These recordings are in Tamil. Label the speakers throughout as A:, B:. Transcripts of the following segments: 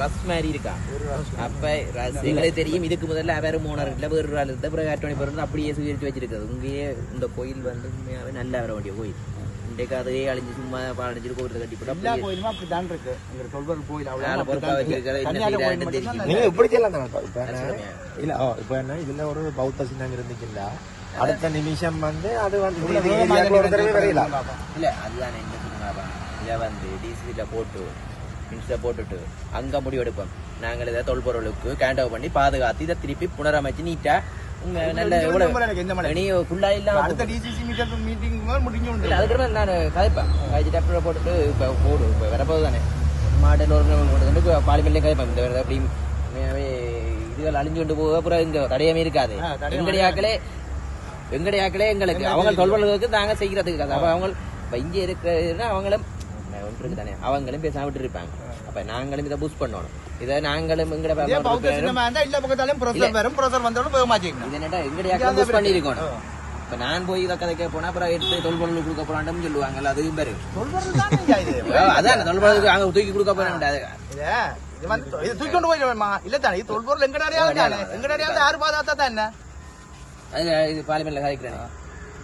A: ரஸ் மாதிரி இருக்கா அப்ப தெரியும் இதுக்கு முதல்ல வேற மூணார் இல்ல வேறு ஆள் இருந்த அப்படியே சுயரிச்சு வச்சிருக்கிறது. உங்கேயே இந்த கோயில் வந்து நல்ல வர வேண்டிய கோயில் இன்றைக்கு அழிஞ்சு சும்மா பாலடிச்சு கோயிலத்தை கட்டி போட்டு
B: எல்லா இருக்கு. எங்க கோயில்
A: வச்சிருக்கிறது
C: நீங்க இப்படி செய்யலாம். இல்ல இப்ப என்ன? இதுல ஒரு பௌத்த சின்னம் இருந்துச்சுன்னா அடுத்த நிமிஷம் வந்து அது வந்து.
A: இல்ல அதுதான் என்ன சொல்லுங்க இதை வந்து டிசில போட்டு இன்ஸ்டா போட்டுட்டு அங்க முடிவு எடுப்போம் நாங்கள் இதை தொல்பொருளுக்கு கேண்டவ் பண்ணி பாதுகாத்து இதை திருப்பி புனரமைச்சு நீட்டா நல்ல
B: இந்த
A: எவ்வளவு
B: மலை எனக்கு இந்த மலை.
A: நீ ஃபுல்லா இல்லாம
B: அடுத்த டிசிசி மீட்டர் மீட்டிங் முடிஞ்சு உண்டு
A: நான் கதைப்பேன். கழிச்சிட்டு அப்புறம் போட்டுட்டு இப்போ போடு இப்போ வரப்போது தானே. மாடல் ஒரு போட்டு பாலிமெண்ட்லேயும் கதைப்பேன். இந்த வேறு அப்படி உண்மையாவே இதுகள் அழிஞ்சு கொண்டு போக அப்புறம் இங்க தடையமே இருக்காது. எங்கடையாக்களே எங்கடையாக்களே எங்களுக்கு அவங்க தொல்வர்களுக்கு நாங்க செய்யறதுக்கு கதை அப்ப அவங்க இப்ப இங்க இருக்கிற அவங்களும் ஒன்று இருக்கு தானே. அவங்களும் பேசாம விட்டு இருப்பாங்க அப்ப நாங்களும் இதை பூஸ்ட் பண்ணணும். இதை நாங்களும் எங்கட
B: எல்லா பக்கத்தாலையும் ப்ரொசர் வரும். ப்ரொசர் வந்தாலும் போக மாட்டேங்க
A: என்னடா பூஸ்ட் பண்ணிருக்கணும் இப்ப நான் போய் இதை கதைக்க போனா அப்புறம் எடுத்து தொல்பொருள் கொடுக்க போறான்னு சொல்லுவாங்கல்ல அதுவும் பேரு. அதான் தொல்பொருளுக்கு அங்க தூக்கி கொடுக்க போறேன்.
B: இது இது வந்து இது தூக்கி கொண்டு போயிடுவேமா இல்ல தானே இது தொல்பொருள் எங்கடாரியா தானே. எங்கடாரியா யாரு பாதாத்தா தானே
A: அது இது பார்லிமெண்ட்ல கதைக்கிறேன்.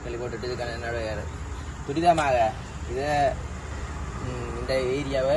A: சொல்லி போட்டுட்டு இதுக்கான என்னோட துரிதமாக இதை இந்த ஏரியாவை